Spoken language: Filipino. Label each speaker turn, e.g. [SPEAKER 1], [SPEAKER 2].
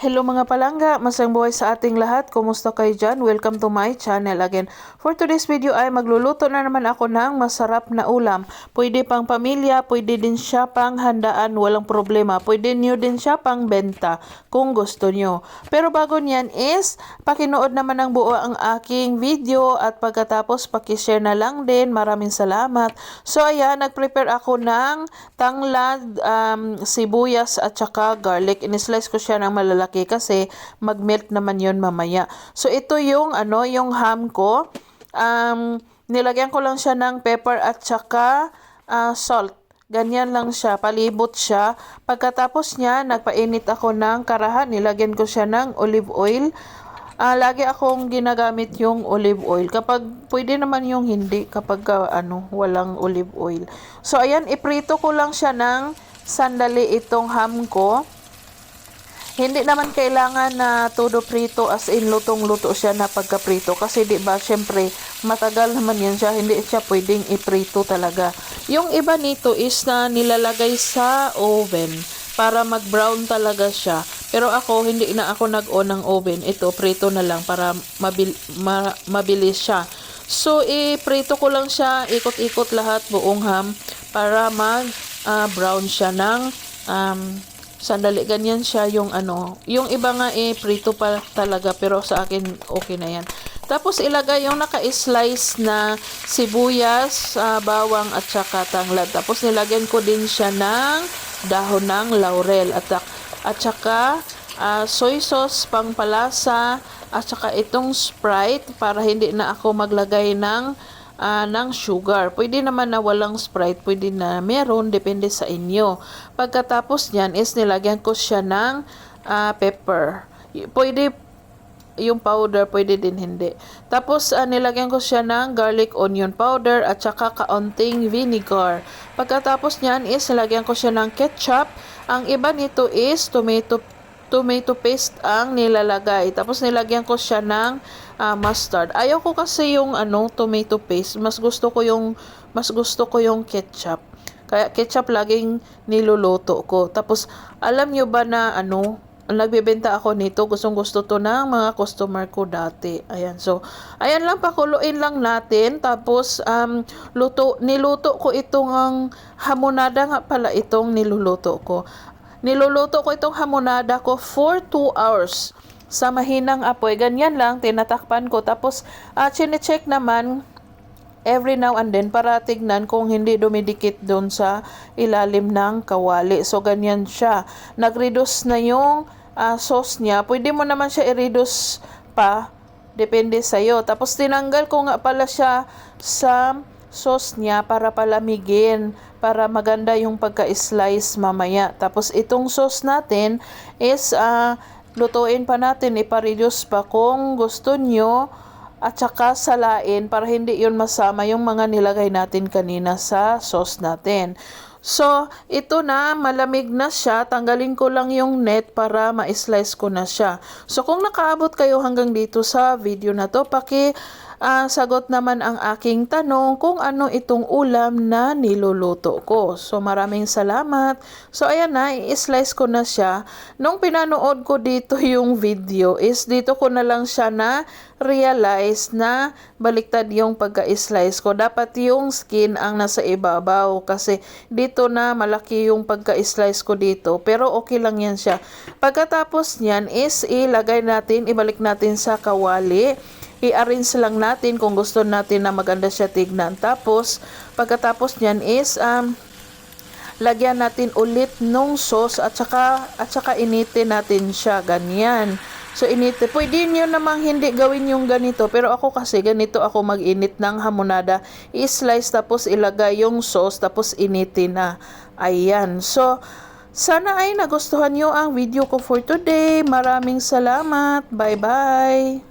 [SPEAKER 1] Hello mga palangga, masang buhay sa ating lahat. Kumusta kayo dyan? Welcome to my channel again. For today's video ay magluluto na naman ako ng masarap na ulam. Pwede pang pamilya, pwede din siya pang handaan, walang problema. Pwede nyo din siya pang benta kung gusto nyo. Pero bago niyan is, pakinood naman ng buo ang aking video at pagkatapos pakishare na lang din. Maraming salamat. So ayan, nag-prepare ako ng tanglad, um, sibuyas at saka garlic. Inislice ko siya ng malalaki kasi mag-melt naman yon mamaya. So ito yung ano, yung ham ko. Um, nilagyan ko lang siya ng pepper at saka ah, salt. Ganyan lang siya, palibot siya. Pagkatapos niya, nagpainit ako ng karahan. Nilagyan ko siya ng olive oil. Ah, lagi akong ginagamit yung olive oil. Kapag pwede naman yung hindi kapag ah, ano, walang olive oil. So ayan, iprito ko lang siya ng sandali itong ham ko. Hindi naman kailangan na todo prito as in lutong-luto siya na pagkaprito kasi 'di ba syempre matagal naman yan siya hindi siya pwedeng iprito talaga. Yung iba nito is na nilalagay sa oven para mag-brown talaga siya. Pero ako hindi na ako nag-on ng oven. Ito prito na lang para mabil ma- mabilis siya. So iprito ko lang siya ikot-ikot lahat buong ham para mag ah, brown siya ng um, Sandali, ganyan siya yung ano. Yung iba nga eh, prito pa talaga. Pero sa akin, okay na yan. Tapos ilagay yung naka-slice na sibuyas, ah, bawang at saka tanglad. Tapos nilagyan ko din siya ng dahon ng laurel. At, at saka ah, soy sauce pang palasa. At saka itong Sprite para hindi na ako maglagay ng ah, ng sugar. Pwede naman na walang Sprite, pwede na meron, depende sa inyo. Pagkatapos niyan is nilagyan ko siya ng ah, pepper. Pwede yung powder, pwede din hindi. Tapos ah, nilagyan ko siya ng garlic onion powder at saka kaunting vinegar. Pagkatapos niyan is nilagyan ko siya ng ketchup. Ang iba nito is tomato tomato paste ang nilalagay. Tapos nilagyan ko siya ng ah, mustard. Ayaw ko kasi yung ano tomato paste. Mas gusto ko yung mas gusto ko yung ketchup. Kaya ketchup laging niluluto ko. Tapos alam nyo ba na ano nagbebenta ako nito. Gustong gusto to ng mga customer ko dati. Ayan. So, ayan lang pakuluin lang natin. Tapos um luto niluto ko itong ang hamonada nga pala itong niluluto ko. Niluluto ko itong hamonada ko for 2 hours sa mahinang apoy. Ganyan lang, tinatakpan ko. Tapos, uh, check naman every now and then para tignan kung hindi dumidikit doon sa ilalim ng kawali. So, ganyan siya. Nag-reduce na yung ah, sauce niya. Pwede mo naman siya i-reduce pa. Depende sa'yo. Tapos, tinanggal ko nga pala siya sa sauce niya para palamigin para maganda yung pagka-slice mamaya. Tapos itong sauce natin is ah, lutuin pa natin, ipa-reduce pa kung gusto nyo at saka salain para hindi yun masama yung mga nilagay natin kanina sa sauce natin. So, ito na, malamig na siya. Tanggalin ko lang yung net para ma-slice ko na siya. So, kung nakaabot kayo hanggang dito sa video na to, paki ah, sagot naman ang aking tanong kung ano itong ulam na niluluto ko. So, maraming salamat. So, ayan na, i-slice ko na siya. Nung pinanood ko dito yung video is dito ko na lang siya na realize na baliktad yung pagka-slice ko. Dapat yung skin ang nasa ibabaw kasi dito na malaki yung pagka-slice ko dito. Pero okay lang yan siya. Pagkatapos niyan is ilagay natin, ibalik natin sa kawali i-arrange lang natin kung gusto natin na maganda siya tignan. Tapos, pagkatapos niyan is, um, lagyan natin ulit nung sauce at saka, at saka initin natin siya. Ganyan. So, init. Pwede nyo namang hindi gawin yung ganito. Pero ako kasi, ganito ako mag-init ng hamonada. I-slice tapos ilagay yung sauce tapos initin na. Ayan. So, sana ay nagustuhan nyo ang video ko for today. Maraming salamat. Bye-bye.